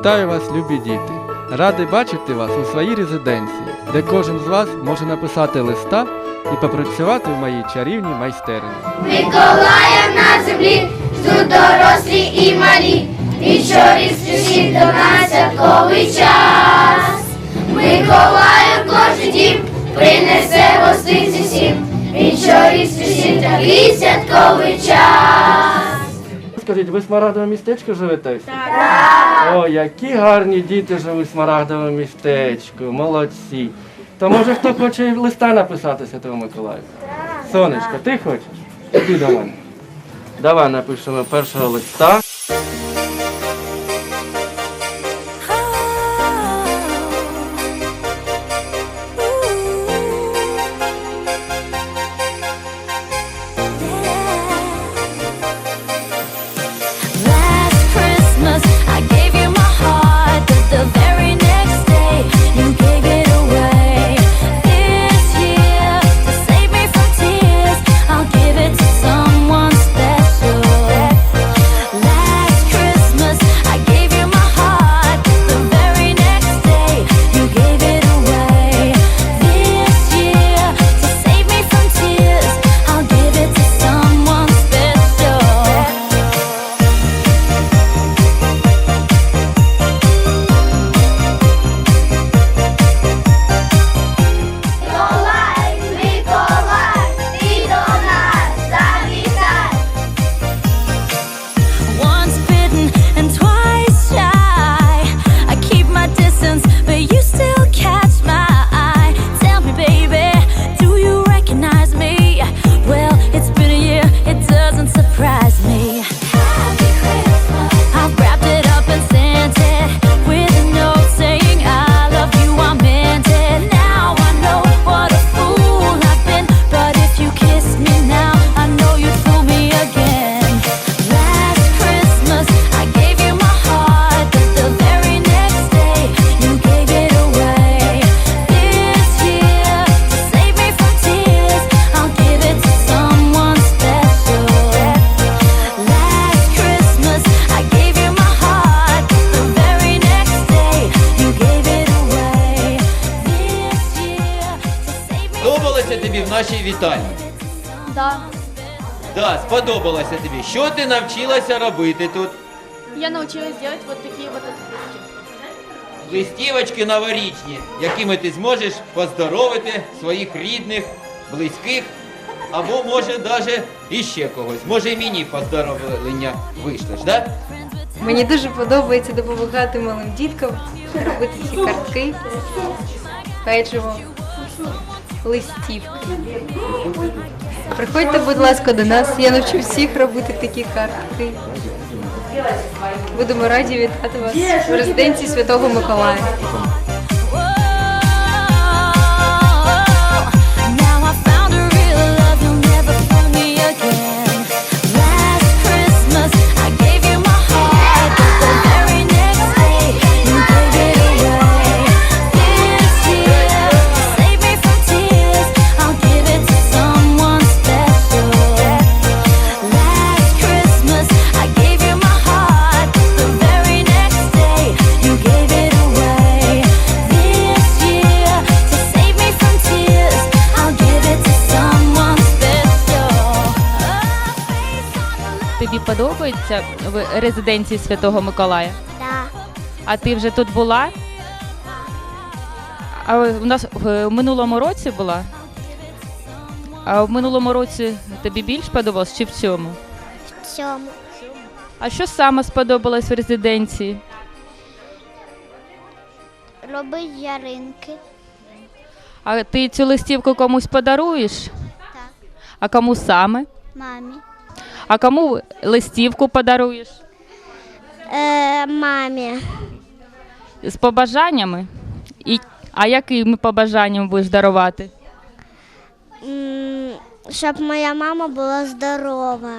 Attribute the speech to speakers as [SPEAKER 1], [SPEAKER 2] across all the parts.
[SPEAKER 1] Вітаю вас, любі діти! Радий бачити вас у своїй резиденції, де кожен з вас може написати листа і попрацювати в моїй чарівній майстерні.
[SPEAKER 2] Миколая на землі, ждуть дорослі і малі, і щорі спішить до нас святковий час. Миколаю кожен дім принесе гостинці всім, і щорі спішить такий святковий час.
[SPEAKER 1] Скажіть, ви в смарагдовому містечку живете? Так. О, які гарні діти живуть в смарагдовому містечку, молодці. То може хто хоче листа написати Святому Миколаю? Сонечко, ти хочеш? Іди до мене. Давай напишемо першого листа.
[SPEAKER 3] Тобі в нашій вітальні?
[SPEAKER 4] Да.
[SPEAKER 3] Да, сподобалося тобі. Що ти навчилася робити тут?
[SPEAKER 4] Я научилась делать вот такие вот открытки.
[SPEAKER 3] Листівочки новорічні, якими ти зможеш поздоровити своїх рідних, близьких, або може навіть іще когось. Може і мені поздоровлення вийшлеш, да?
[SPEAKER 5] Мені дуже подобається допомагати малим діткам робити ці картки, печиво, листівки. Приходьте, будь ласка, до нас. Я навчу всіх робити такі картки. Будемо раді вітати вас в резиденції Святого Миколая.
[SPEAKER 6] Тобі подобається в резиденції Святого Миколая?
[SPEAKER 2] Да.
[SPEAKER 6] А ти вже тут була? А у нас в минулому році була? А в минулому році тобі більш подобалось чи в цьому?
[SPEAKER 2] В цьому.
[SPEAKER 6] А що саме сподобалось в резиденції?
[SPEAKER 2] Робить яринки.
[SPEAKER 6] А ти цю листівку комусь подаруєш?
[SPEAKER 2] Так.
[SPEAKER 6] А кому саме?
[SPEAKER 2] Мамі.
[SPEAKER 6] А кому листівку подаруєш?
[SPEAKER 2] Е, мамі.
[SPEAKER 6] З побажаннями? І, а якими побажаннями будеш дарувати?
[SPEAKER 2] Щоб моя мама була здорова.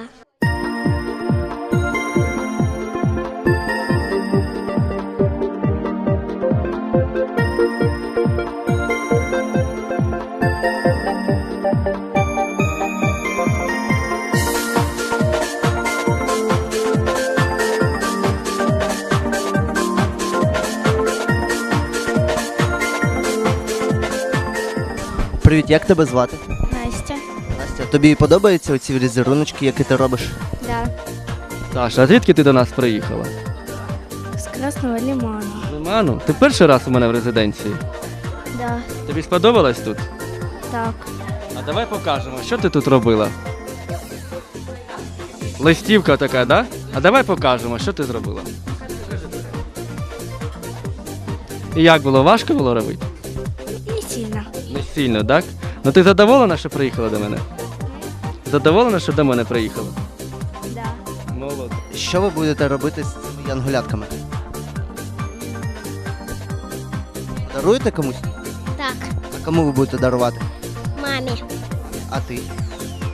[SPEAKER 7] Привіт, як тебе звати?
[SPEAKER 8] Настя.
[SPEAKER 7] Настя, тобі подобаються оці візеруночки, які ти робиш?
[SPEAKER 8] Да.
[SPEAKER 9] Саша, а звідки ти до нас приїхала?
[SPEAKER 8] З Красного Лиману.
[SPEAKER 9] Лиману? Ти перший раз у мене в резиденції.
[SPEAKER 8] Да.
[SPEAKER 9] Тобі сподобалось тут?
[SPEAKER 8] Так.
[SPEAKER 9] А давай покажемо, що ти тут робила. Листівка така, да? А давай покажемо, що ти зробила. І як було? Важко було робити?
[SPEAKER 8] Сильно.
[SPEAKER 9] Так? Ну ти задоволена, що приїхала до мене? Задоволена, що до мене приїхала?
[SPEAKER 8] Да.
[SPEAKER 9] Молодець.
[SPEAKER 7] Що ви будете робити з цими янголятками? Даруєте комусь?
[SPEAKER 8] Так.
[SPEAKER 7] А кому ви будете дарувати?
[SPEAKER 8] Мамі.
[SPEAKER 7] А ти?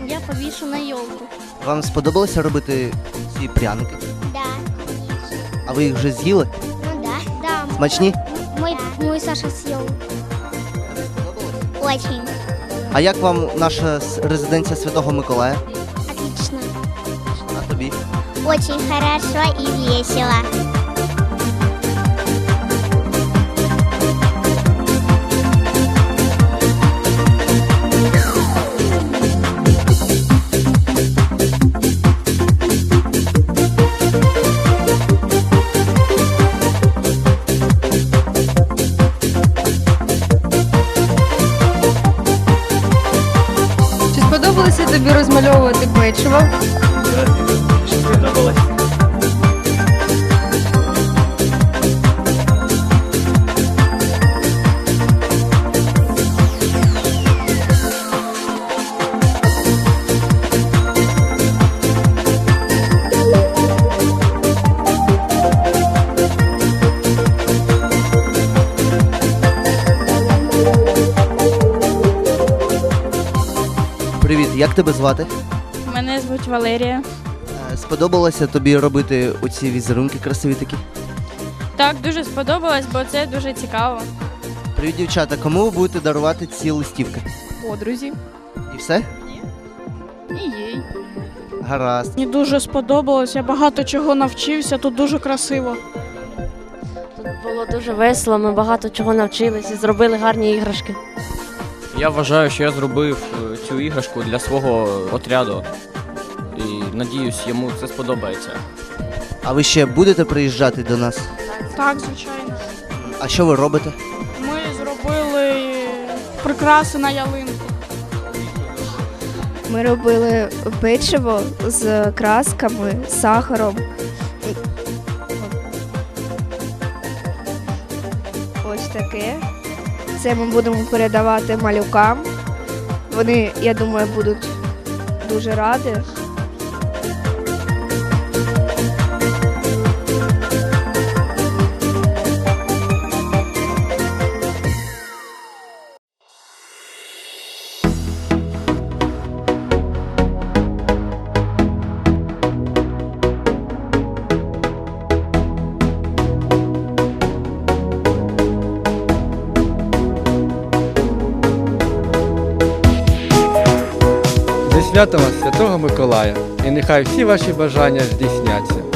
[SPEAKER 8] Я повішу на елку.
[SPEAKER 7] Вам сподобалося робити ці пряники?
[SPEAKER 8] Да.
[SPEAKER 7] А ви їх вже з'їли?
[SPEAKER 8] Ну да. Да.
[SPEAKER 7] Смачні?
[SPEAKER 8] Мой, мой Саша съел. Очень.
[SPEAKER 7] А як вам наша с- резиденція Святого Миколая?
[SPEAKER 8] Отлично.
[SPEAKER 7] А тобі?
[SPEAKER 8] Очень хорошо и весело.
[SPEAKER 7] Як тебе звати?
[SPEAKER 4] Мене звуть Валерія.
[SPEAKER 7] Е, Сподобалося тобі робити оці візерунки красиві такі?
[SPEAKER 4] Так, дуже сподобалось, бо це дуже цікаво.
[SPEAKER 7] Привіт, дівчата, кому ви будете дарувати ці листівки?
[SPEAKER 4] Подрузі.
[SPEAKER 7] І все?
[SPEAKER 4] І їй.
[SPEAKER 7] Гаразд.
[SPEAKER 10] Мені дуже сподобалось, я багато чого навчився, тут дуже красиво.
[SPEAKER 11] Тут було дуже весело, ми багато чого навчилися, зробили гарні іграшки.
[SPEAKER 12] Я вважаю, що я зробив цю іграшку для свого отряду. І надіюсь, йому це сподобається.
[SPEAKER 7] А ви ще будете приїжджати до нас?
[SPEAKER 10] Так, звичайно.
[SPEAKER 7] А що ви робите?
[SPEAKER 10] Ми зробили прикраси на ялинку.
[SPEAKER 8] Ми робили печиво з красками, сахаром. Ось таке. Це ми будемо передавати малюкам. Вони, я думаю, будуть дуже раді.
[SPEAKER 9] Святом вас Святого Миколая. І нехай всі ваші бажання здійсняться.